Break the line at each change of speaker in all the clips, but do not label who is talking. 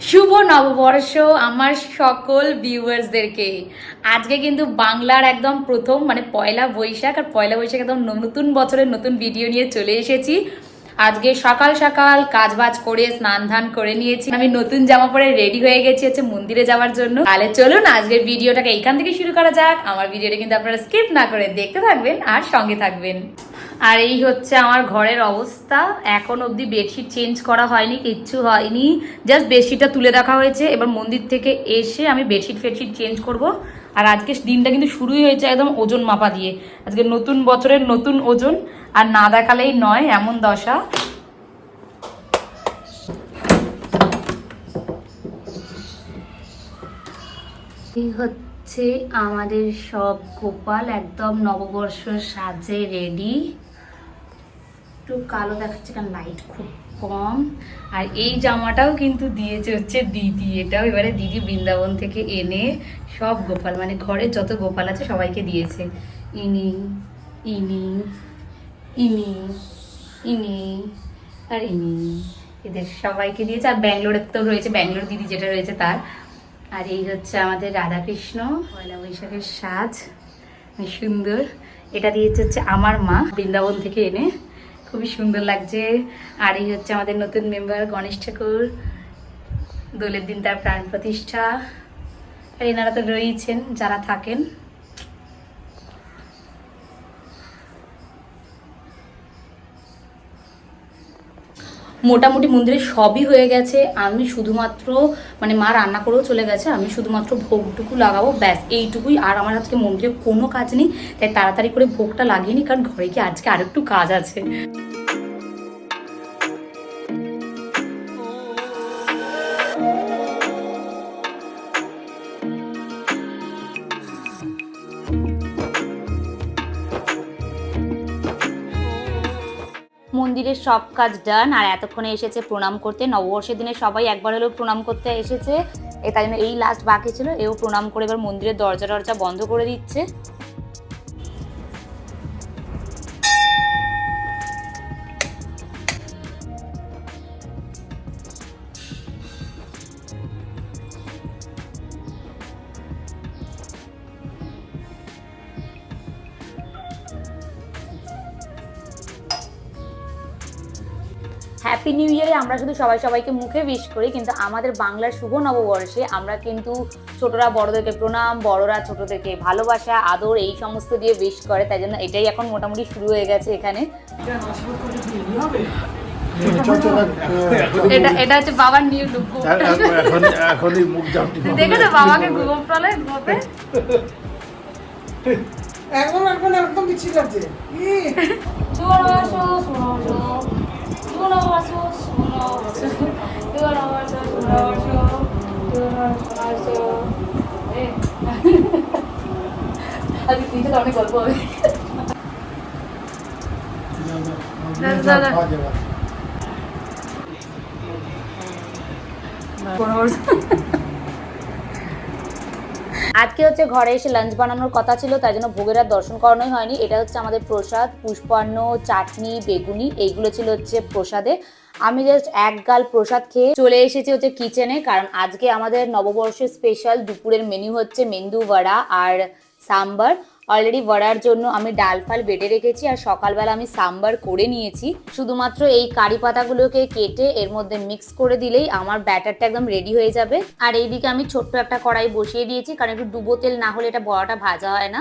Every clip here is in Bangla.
শুভ নববর্ষ আমার সকল ভিউয়ার্সদেরকে আজকে কিন্তু বাংলার একদম প্রথম মানে পয়লা বৈশাখ আর পয়লা বৈশাখ একদম নতুন বছরের নতুন ভিডিও নিয়ে চলে এসেছি। আজকে সকাল সকাল কাজ বাজ করে, স্নান ধান করে নিয়েছি। আমি নতুন জামা পরে রেডি হয়ে গেছি হচ্ছে মন্দিরে যাওয়ার জন্য। তাহলে চলুন আজকের ভিডিওটাকে এইখান থেকে শুরু করা যাক। আমার ভিডিওটা কিন্তু আপনারা স্কিপ না করে দেখতে থাকবেন আর সঙ্গে থাকবেন। আর এই হচ্ছে আমার ঘরের অবস্থা। এখন অবধি বেডশিট চেঞ্জ করা হয়নি, কিচ্ছু হয়নি। জাস্ট বেডশিটটা তুলে রাখা হয়েছে। এবার মন্দির থেকে এসে আমি বেডশিট ফেডশিট চেঞ্জ করব। আর আজকে দিনটা কিন্তু শুরুই হয়েছে একদম ওজন মাপা দিয়ে। আজকে নতুন বছরের নতুন ওজন, আর না দেখালেই নয়, এমন দশা। এই হচ্ছে আমাদের সব গোপাল, একদম নববর্ষ সাজে রেডি একটু কালো দেখাচ্ছে, কারণ লাইট খুব কম। আর এই জামাটাও কিন্তু দিয়েছে হচ্ছে দিদি। এটাও এবারে দিদি বৃন্দাবন থেকে এনে সব গোপাল মানে ঘরে যত গোপাল আছে সবাইকে দিয়েছে। ইনি ইনি ইনি ইনি আর ইনি। এদের সবাইকে দিয়েছে। আর ব্যাঙ্গালোরের তো রয়েছে, ব্যাঙ্গালোর দিদি যেটা রয়েছে তার। আর এই হচ্ছে আমাদের রাধাকৃষ্ণ, পয়লা বৈশাখের সাজ। সুন্দর। এটা দিয়েছে হচ্ছে আমার মা বৃন্দাবন থেকে এনে। খুবই সুন্দর লাগছে। আর এই হচ্ছে আমাদের নতুন মেম্বার গণেশ ঠাকুর। দোলের দিন তার প্রাণ প্রতিষ্ঠা। আর এনারা তো রয়েছেন যারা থাকেন। মোটামুটি মন্দিরে সবই হয়ে গেছে। আমি শুধুমাত্র মানে মা রান্না করেও চলে গেছে, আমি শুধুমাত্র ভোগটুকু লাগাবো, ব্যাস, এইটুকুই। আর আমার আজকে মন্দিরে কোনো কাজ নেই, তাই তাড়াতাড়ি করে ভোগটা লাগিয়ে নি, কারণ ঘরে কি আজকে আরেকটু কাজ আছে। মন্দিরের সব কাজ ডান আর এতক্ষণে এসেছে প্রণাম করতে। নববর্ষের দিনে সবাই একবার হলেও প্রণাম করতে এসেছে। তাই জন্য এই লাস্ট বাকি ছিল, এও প্রণাম করে এবার মন্দিরের দরজা টরজা বন্ধ করে দিচ্ছে। হ্যাপি নিউ ইয়ারে আমরা শুধু সবাই সবাইকে মুখে বিশ করি কিন্তু আমাদের বাংলার শুভ নববর্ষে আমরা কিন্তু ছোটরা বড়দেরকে প্রণাম বড়রা ছোটদেরকে ভালোবাসা আদর এই সমস্ত দিয়ে উইশ করে। তাই জন্য এটাই এখন মোটামুটি শুরু হয়ে গেছে এখানে। এটা এটা হচ্ছে বাবার নিউ লুক
এখন এখনই মুখ জামটি
দেখেছ বাবাকে ঘুমোপ্রালে ঘুমোতে
একদম একদম একদম বিচ্ছিরি লাগছে। ই,
আজকে তিনটে তো অনেক গল্প হবে। আজকে হচ্ছে ঘরে এসে লাঞ্চ বানানোর কথা ছিল, তাই জন্য ভোগের আর দর্শন করানোই হয়নি। এটা হচ্ছে আমাদের প্রসাদ, পুষ্পান্ন, চাটনি, বেগুনি, এইগুলো ছিল হচ্ছে প্রসাদে। আমি জাস্ট এক গাল প্রসাদ খেয়ে চলে এসেছি হচ্ছে কিচেনে কারণ আজকে আমাদের নববর্ষের স্পেশাল দুপুরের মেনু হচ্ছে মেন্দু বড়া আর সাম্বার। অলরেডি বড়ার জন্য আমি ডাল ফাল বেটে রেখেছি আর সকালবেলা আমি সাম্বার করে নিয়েছি শুধুমাত্র এই কারি পাতাগুলোকে কেটে এর মধ্যে মিক্স করে দিলেই আমার ব্যাটারটা একদম রেডি হয়ে যাবে আর এইদিকে আমি ছোট্ট একটা কড়াই বসিয়ে দিয়েছি কারণ একটু ডুবো তেল না হলে এটা বড়াটা ভাজা হয় না।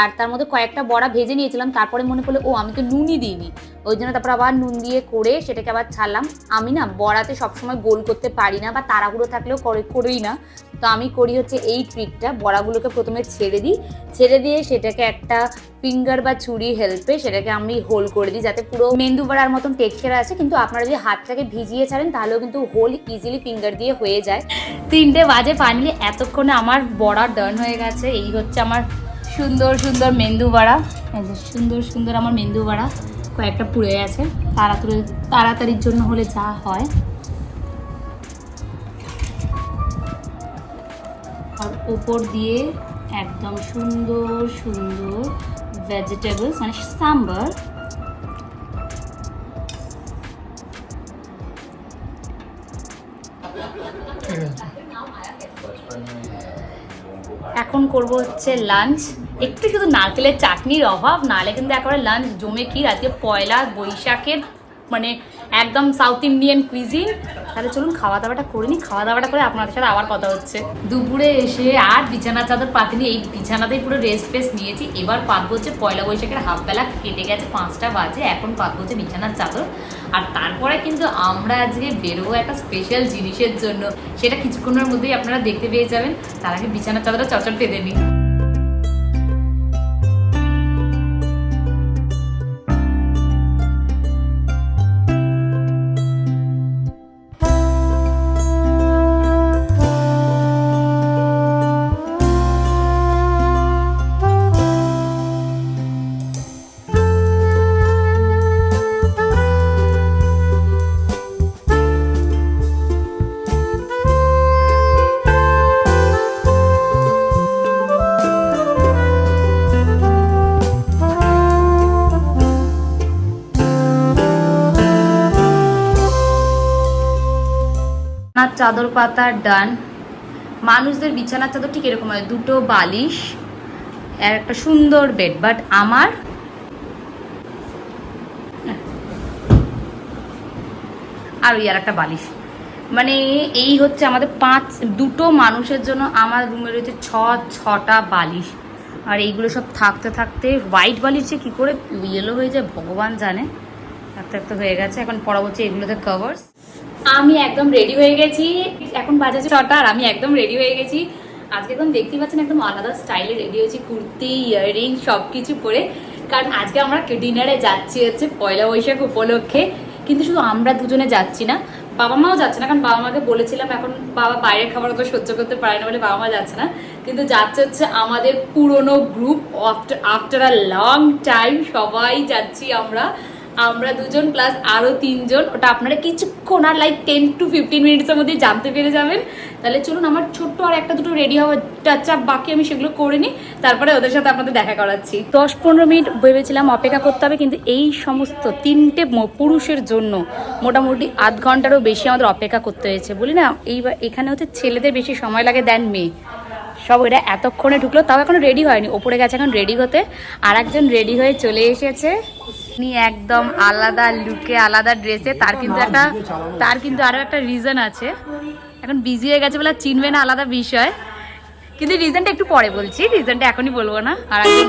আর তার মধ্যে কয়েকটা বড়া ভেজে নিয়েছিলাম, তারপরে মনে পড়ল, ও, আমি তো নুনই দিইনি। ওই জন্য তারপর আবার নুন দিয়ে করে সেটাকে আবার ছাড়লাম। আমি না বড়াতে সবসময় গোল করতে পারি না বা তাড়াহুড়ো থাকলেও করে, করি না। তো আমি করি হচ্ছে এই ট্রিকটা বড়াগুলোকে প্রথমে ছেড়ে দিই। ছেড়ে দিয়ে সেটাকে একটা ফিঙ্গার বা ছুরি হেল্পে সেটাকে আমি হোল করে দিই যাতে পুরো মেন্দু বড়ার মতন টেক্সচার আছে কিন্তু আপনারা যদি হাতটাকে ভিজিয়ে ছাড়েন তাহলেও কিন্তু হোল ইজিলি ফিঙ্গার দিয়ে হয়ে যায়। তিনটে বাজে ফাইনালি এতক্ষণে আমার বড়া ডান হয়ে গেছে। এই হচ্ছে আমার সুন্দর সুন্দর মেন্দু বড়া। সুন্দর সুন্দর আমার মেন্দু বড়া। কয়েকটা পুড়ে গেছে। তাড়াতাড়ি, তাড়াতাড়ির জন্য হলে যা হয়। আর ওপর দিয়ে একদম সুন্দর সুন্দর ভেজিটেবলস মানে সাম্বার। এখন করব হচ্ছে লাঞ্চ একটু শুধু নারকেলের চাটনির অভাব নাহলে কিন্তু একেবারে লাঞ্চ জমে কি আজকে পয়লা বৈশাখের মানে একদম সাউথ ইন্ডিয়ান কুইজিন তাহলে চলুন খাওয়া দাওয়াটা করে নিই। খাওয়া দাওয়াটা করে আপনাদের সাথে আবার কথা হচ্ছে। দুপুরে এসে আর বিছানা চাদর পাতিনি, এই বিছানাতেই পুরো রেস্ট ফেস্ট নিয়েছি। এবার পাতবো হচ্ছে পয়লা বৈশাখের হাফ বেলা, কেটে গেছে পাঁচটা বাজে, এখন পাতবো হচ্ছে বিছানার চাদর। আর তারপরে কিন্তু আমরা আজকে বেরোবো একটা স্পেশাল জিনিসের জন্য। সেটা কিছুক্ষণের মধ্যেই আপনারা দেখতে পেয়ে যাবেন। তার আগে বিছানার চাদরটা চচর পেতে নিই চাদর পাতা ডান। মানুষদের বিছানার চাদর ঠিক এরকম হয়, দুটো বালিশ আর একটা সুন্দর বেড বাট আমার আর ওই আর একটা বালিশ। মানে এই হচ্ছে আমাদের পাঁচ, দুটো মানুষের জন্য আমার রুমে রয়েছে ছ, ছটা বালিশ। আর এইগুলো সব থাকতে থাকতে হোয়াইট বালিশ যে কী করে ইয়েলো হয়ে যায়, ভগবান জানে। থাকতে থাকতে হয়ে গেছে। এখন পরবর্তী এগুলোতে কভার্স আমি একদম রেডি হয়ে গেছি। এখন বাজাচ্ছে ছটা আর আমি একদম রেডি হয়ে গেছি। আজকে একদম দেখতেই পাচ্ছেন একদম আলাদা স্টাইলে রেডি হয়েছি, কুর্তি ইয়াররিং সব কিছু পরে। কারণ আজকে আমরা ডিনারে যাচ্ছি হচ্ছে পয়লা বৈশাখ উপলক্ষে। কিন্তু শুধু আমরা দুজনে যাচ্ছি না, বাবা মাও যাচ্ছে না। কারণ বাবা মাকে বলেছিলাম এখন বাবা বাইরের খাবার অত সহ্য করতে পারে না বলে বাবা মা যাচ্ছে না। কিন্তু যাচ্ছে হচ্ছে আমাদের পুরনো group after a long time সবাই যাচ্ছি আমরা। আমরা দুজন প্লাস আরও তিনজন, ওটা আপনারা কিছুক্ষণ আর লাইক টেন টু ফিফটিন মিনিটসের মধ্যে জানতে পেরে যাবেন। তাহলে চলুন, আমার ছোট্ট আর একটা দুটো রেডি হওয়ার টাচ আপ বাকি আমি সেগুলো করে নিই, তারপরে ওদের সাথে আপনাদের দেখা করাচ্ছি। দশ পনেরো মিনিট ভেবেছিলাম অপেক্ষা করতে হবে, কিন্তু এই সমস্ত তিনটে পুরুষের জন্য মোটামুটি আধ ঘন্টারও বেশি আমাদের অপেক্ষা করতে হয়েছে। বলি না, এইবার এখানে হচ্ছে ছেলেদের বেশি সময় লাগে দেন মেয়ে। সব ওরা এতক্ষণে ঢুকলো, তাও এখনও রেডি হয়নি। ওপরে গেছে এখন রেডি হতে। আর একজন রেডি হয়ে চলে এসেছে। উনি একদম আলাদা লুকে আলাদা ড্রেসে তার কিন্তু একটা, তার কিন্তু আরও একটা রিজন আছে। এখন বিজি হয়ে গেছে বলে চিনবে না আলাদা বিষয়। কিন্তু রিজনটা একটু পরে বলছি। রিজনটা এখনই বলব না। আর একজন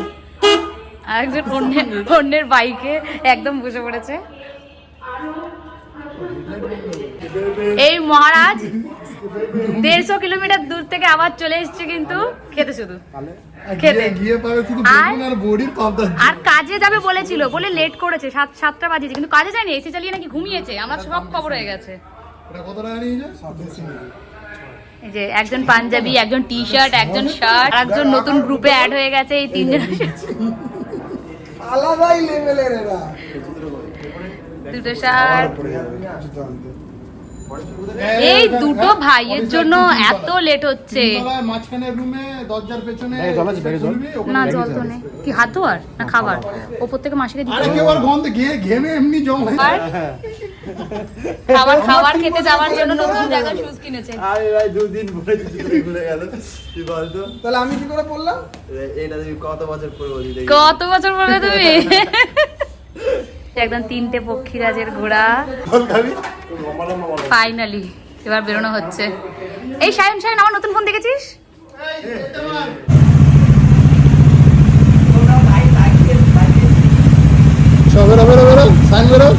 আর একজন অন্যের অন্যের বাইকে একদম বসে পড়েছে। এই মহারাজ দেড়শো কিলোমিটার দূর থেকে আবার চলে এসছে কিন্তু খেতে শুধু খেতে। আর-
আর বড়ির পাবদা
আর কাজে যাবে বলেছিল বলে লেট করেছে সাত সাতটা বাজেছে কিন্তু কাজে যায়নি এসি চালিয়ে নাকি ঘুমিয়েছে আমার সব খবর হয়ে গেছে। এই যে একজন পাঞ্জাবি একজন টি শার্ট একজন শার্ট আর একজন নতুন গ্রুপে অ্যাড হয়ে গেছে এই তিনজন
আলাদাই লেভেলের এরা
দুটো শার্ট। এই দুটো ভাইয়ের জন্য এত লেট হচ্ছে।
মাঝখানের রুমে দরজার পেছনে
না জল তো নেই। কি হাত ধোয়ার না খাবার? ওপর থেকে মাসিকে দিতে
কেউ আর গন্ধ ঘে- ঘেমে এমনি জল
খাবার খাবার খেতে যাওয়ার জন্য নতুন জায়গায় শুজ কিনেছে।
আমি ভাই দুদিন পরে জুতো গেল। কি বলতো?
তাহলে আমি কি করে পড়লাম?
এটা তুমি কত বছর পরে বলি
কত বছর পরে তুমি? একদম তিনটে পক্ষীরাজের ঘোড়া। ফাইনালি এবার বেরোনো হচ্ছে। এই সায়ন সায়ন আমার নতুন ফোন দেখেছিস?
বেরো বেরো বেরো সাইন বেরো।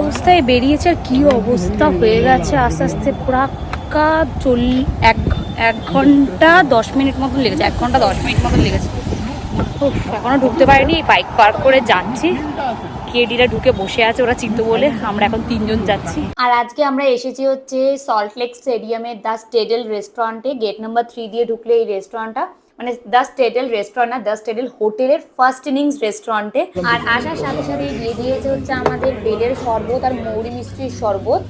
অবস্থায় বেরিয়েছে আর কি অবস্থা হয়ে গেছে? আস্তে আস্তে পুরাক্কা চল এক এক ঘণ্টা দশ মিনিট মতন লেগেছে। এক ঘণ্টা দশ মিনিট মতন লেগেছে। উফ, এখনও ঢুকতে পারিনি। বাইক পার্ক করে যাচ্ছি। কেডিরা ঢুকে বসে আছে ওরা চিনতো বলে। আমরা এখন তিনজন যাচ্ছি। আর আজকে আমরা এসেছি হচ্ছে সল্টলেক স্টেডিয়ামের দ্য স্টেডেল রেস্টুরেন্টে। গেট নাম্বার থ্রি দিয়ে ঢুকলে এই রেস্টুরেন্টটা। মানে দ্য স্টেডেল রেস্টুরেন্ট না দ্য স্টেডেল হোটেলের ফার্স্ট ইনিংস রেস্টুরেন্টে আর আসার সাথে সাথে দিয়ে দিয়েছে হচ্ছে আমাদের বেলের শরবত আর মৌরি মিষ্টির শরবত।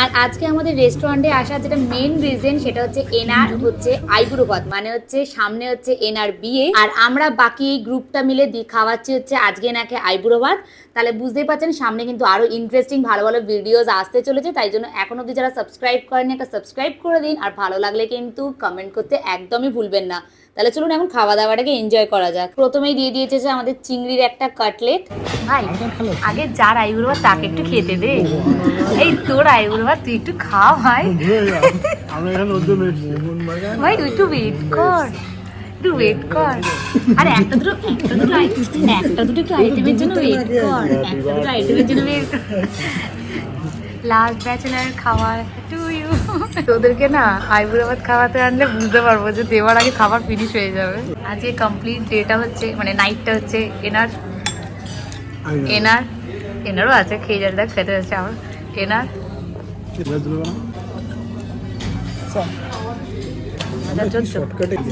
আর আজকে আমাদের রেস্টুরেন্টে আসার যেটা মেন রিজন সেটা হচ্ছে এনার হচ্ছে আইবুড়ো ভাত মানে হচ্ছে সামনে হচ্ছে এনার বিয়ে আর আমরা বাকি এই গ্রুপটা মিলে খাওয়াচ্ছি হচ্ছে আজকে এনাকে আইবুড়ো ভাত তাহলে বুঝতেই পারছেন সামনে কিন্তু আরও ইন্টারেস্টিং ভালো ভালো ভিডিওস আসতে চলেছে। তাই জন্য এখন অব্দি যারা সাবস্ক্রাইব করেনি একটা সাবস্ক্রাইব করে দিন। আর ভালো লাগলে কিন্তু কমেন্ট করতে একদমই ভুলবেন না। তাহলে চলুন এখন খাওয়া দাওয়াটাকে এনজয় করা যাক। প্রথমেই দিয়ে দিয়েছে যে আমাদের চিংড়ির একটা কাটলেট ভাই, আগে যার আইবুড়ো ভাত, তাকে একটু খেতে দে। এই তোর আইবুড়ো ভাত, তুই একটু খা, ভাই। ভাই, তুই একটু ওয়েট কর। একটু ওয়েট কর। একটা দুটো একটা দুটো একটা দুটো একটু আইটেমের জন্য কর? একটা দুটো আইটেমের জন্য ওয়েট কর। লাস্ট ব্যাচেলার খাবার টু ইউ তোদেরকে না আইবুড়ো ভাত খাওয়াতে আনলে বুঝতে পারব যে দেওয়ার আগে খাবার ফিনিশ হয়ে যাবে। আজকে কমপ্লিট ডেটা হচ্ছে মানে নাইটটা হচ্ছে এনার এনার এনারও আছে খেয়ে যাবে দেখ খেতে হচ্ছে আমার এনার। আমাদের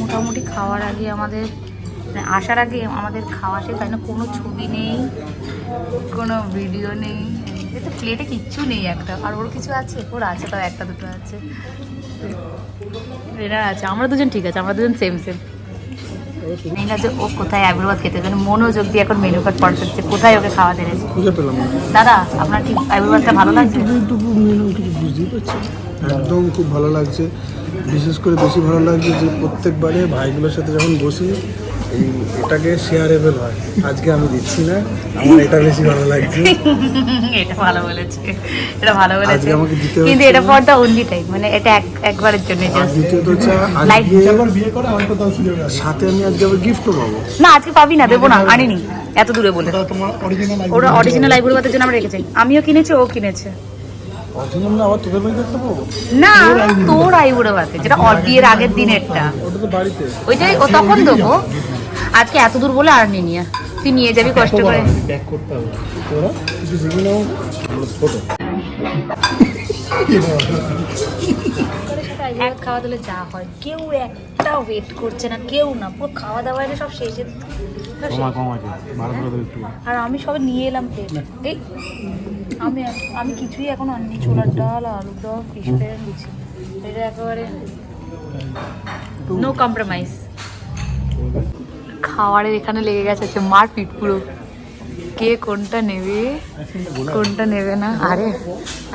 মোটামুটি খাওয়ার আগে আমাদের মানে আসার আগে আমাদের খাওয়া শেষ তাই না কোনো ছবি নেই কোনো ভিডিও নেই। এতে প্লেটে কিচ্ছু নেই একটা। আর ওর কিছু আছে? ওর আছে তাও একটা দুটো আছে। এনার আছে আমরা দুজন ঠিক আছে আমরা দুজন সেম সেম ও কোথায় খেতে যেন মনোযোগ দিয়ে এখন মেনু কার্ড পড়ে কোথায় ওকে খাওয়া
পেলাম
দাদা আপনার কি আইবুড়োটা ভালো লাগছে?
এইটুকু মেনু কিছু বুঝতেই পারছি একদম খুব ভালো লাগছে। বিশেষ করে বেশি ভালো লাগছে যে প্রত্যেকবারে ভাইগুলোর সাথে যখন বসি এই এটাকে শেয়ারেবল হয়। আজকে আমি দিচ্ছি না আমার এটা বেশি ভালো লাগছে।
এটা ভালো বলেছে। এটা ভালো বলেছে।
আজকে আমাকে দিতে
কিন্তু এটা ফর দ্য অনলি টাইম মানে এটা এক একবারের জন্য জাস্ট
দ্বিতীয়ত হচ্ছে
Like-
আজকে বিয়ে করে সুযোগ সাথে আমি আজকে আবার গিফটও পাবো।
না আজকে পাবি না দেবো না আনিনি। এত দূরে বলে।
তোমার অরিজিনাল
ওরা অরিজিনাল লাইব্রেরি বাতের জন্য আমরা রেখেছি। আমিও কিনেছি ও কিনেছে।
অরিজিনাল না
তোর আইবুড়ো বাতে যেটা বিয়ের আগের দিনেরটা।
ওটা তো বাড়িতে।
ওইটাই ও তখন দেবো। আজকে এত দূর বলে আর নিয়ে তুই নিয়ে যাবি কষ্ট করে।
ব্যাক করতে হবে। তোরা কিছু শিখে নাও। ছোট।
এক খাওয়া দিলে যা হয়। কেউ একটা ওয়েট করছে না কেউ না। পুরো খাওয়া দাওয়া এলে সব শেষে
করে
আর আমি সবে নিয়ে এলাম প্লেট এই আমি আমি কিছুই এখন আনিনি। ছোলার ডাল ফিশ ফ্রাই দিচ্ছি এটা একেবারে নো কম্প্রোমাইজ খাওয়ারের এখানে লেগে গেছে হচ্ছে মারপিট পুরো। কে কোনটা নেবে? কোনটা নেবে না? আরে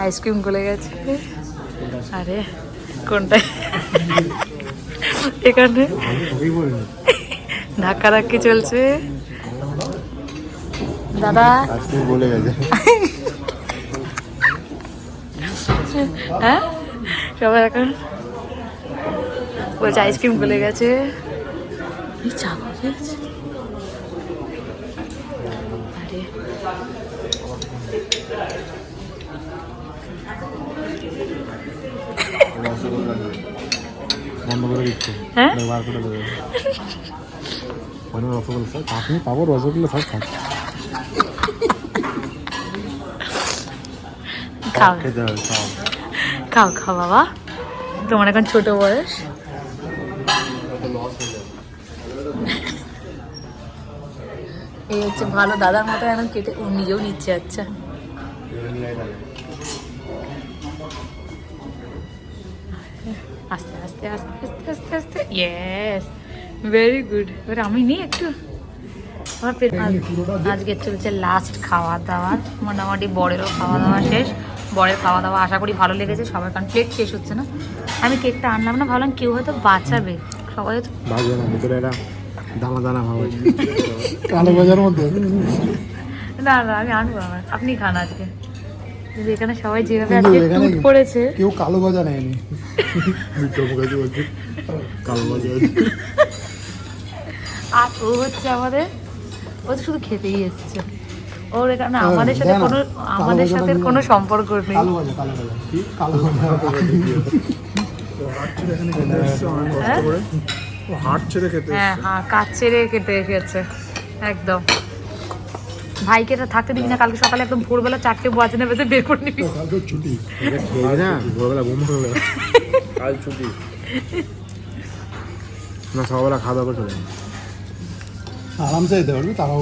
আইসক্রিম গলে গেছে। আরে কোনটা? এখানে? ধাক্কা ধাক্কি চলছে। দাদা।
বলে গেছে।
হ্যাঁ? সবাই এখন বলছে আইসক্রিম গলে গেছে। এই চা গলে গেছে আরে।
বন্ধ করে দিচ্ছে
হ্যাঁ?
বার করে দেবে রসগোল্লা স্যার আপনি পাবো হবে খাও।
খাও খাও বাবা। তোমার এখন ছোট বয়স। এই হচ্ছে ভালো দাদার মতো এখন কেটে ও নিজেও নিচ্ছে আচ্ছা। আস্তে আস্তে আস্তে আস্তে আস্তে আস্তে। ইয়েস ভেরি গুড এবার আমি নিই একটু। আমার পেট আজকে চলছে লাস্ট খাওয়া দাওয়া মোটামুটি বরেরও খাওয়া দাওয়া শেষ। বরের খাওয়া দাওয়া আশা করি ভালো লেগেছে। সবার কারণ প্লেট শেষ হচ্ছে না। আমি কেকটা আনলাম না, ভাবলাম কেউ হয়তো বাঁচাবে। সবাই হয়তো
দানা দানা ভাব আছে।
কালো বাজার মধ্যে
না না আমি আনব আমার। আপনি খান আজকে। কিন্তু এখানে সবাই যেভাবে আজকে টুট পড়েছে।
কেউ কালো গজা নেয়নি।
মিঠো মুখে বলছে কালো ভাজা
আর ও হচ্ছে আমাদের ও তো শুধু খেতেই এসছে। ওর এখানে
হ্যাঁ,
আমাদের সাথে কোনো আমাদের সাথে কোনো সম্পর্ক নেই।
কালো গজা কালো গজা কি কালো গজা হাট ছেড়ে খেতে
হ্যাঁ হ্যাঁ কাজ ছেড়ে খেতে এসেছে। একদম। ভাইকে থাকতে দিবি না কালকে সকালে একদম ভোরবেলা চারটে বাজে বেঁধে বের করে নিবি।
কালকে ছুটি।
খেয়ে না। ভোরবেলা ঘুম হবে কাল ছুটি। না সকালবেলা খাওয়া দাওয়া করে চলে যাব।
আরামসে যেতে পারবি তারাও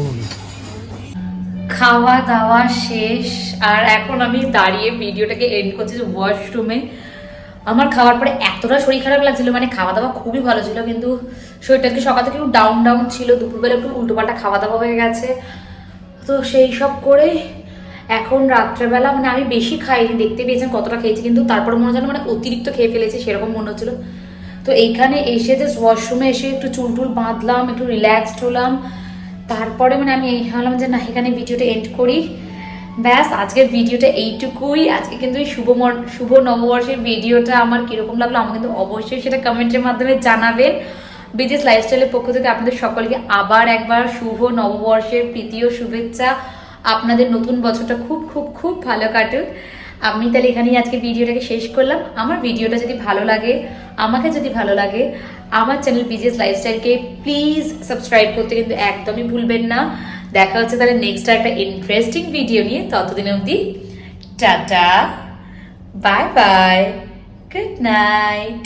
খাওয়া দাওয়া শেষ আর এখন আমি দাঁড়িয়ে ভিডিওটাকে এন্ড করছি যে ওয়াশরুমে আমার খাওয়ার পরে এতটা শরীর খারাপ লাগছিল মানে খাওয়া দাওয়া খুবই ভালো ছিল, কিন্তু শরীরটা আজকে সকাল থেকে একটু ডাউন ডাউন ছিল, দুপুরবেলা একটু উল্টোপাল্টা খাওয়া দাওয়া হয়ে গেছে। তো সেই সব করে এখন রাত্রেবেলা মানে আমি বেশি খাইনি, দেখতে পেয়েছেন কতটা খেয়েছি, কিন্তু তারপর মনে হচ্ছে মানে অতিরিক্ত খেয়ে ফেলেছি, সেরকম মনে হচ্ছিল। তো এইখানে এসে যে ওয়াশরুমে এসে একটু চুল টুল বাঁধলাম, একটু রিল্যাক্সড হলাম। তারপরে মানে আমি এই ভাবলাম যে না, এখানে ভিডিওটা এন্ড করি। ব্যাস, আজকের ভিডিওটা এইটুকুই। আজকে কিন্তু এই শুভ শুভ নববর্ষের ভিডিওটা আমার কীরকম লাগল, আমাকে কিন্তু অবশ্যই সেটা কমেন্টের মাধ্যমে জানাবেন। বিজেস লাইফস্টাইলের পক্ষ থেকে আপনাদের সকলকে আবার একবার শুভ নববর্ষের প্রীতি ও শুভেচ্ছা। আপনাদের নতুন বছরটা খুব খুব খুব ভালো কাটুক। আমি তাহলে এখানেই আজকে ভিডিওটাকে শেষ করলাম। আমার ভিডিওটা যদি ভালো লাগে, আমাকে যদি ভালো লাগে, আমার চ্যানেল বিজেস লাইফস্টাইলকে প্লিজ সাবস্ক্রাইব করতে কিন্তু একদমই ভুলবেন না। দেখা হচ্ছে তাহলে নেক্সট একটা ইন্টারেস্টিং ভিডিও নিয়ে। ততদিন অবধি tata bye bye good night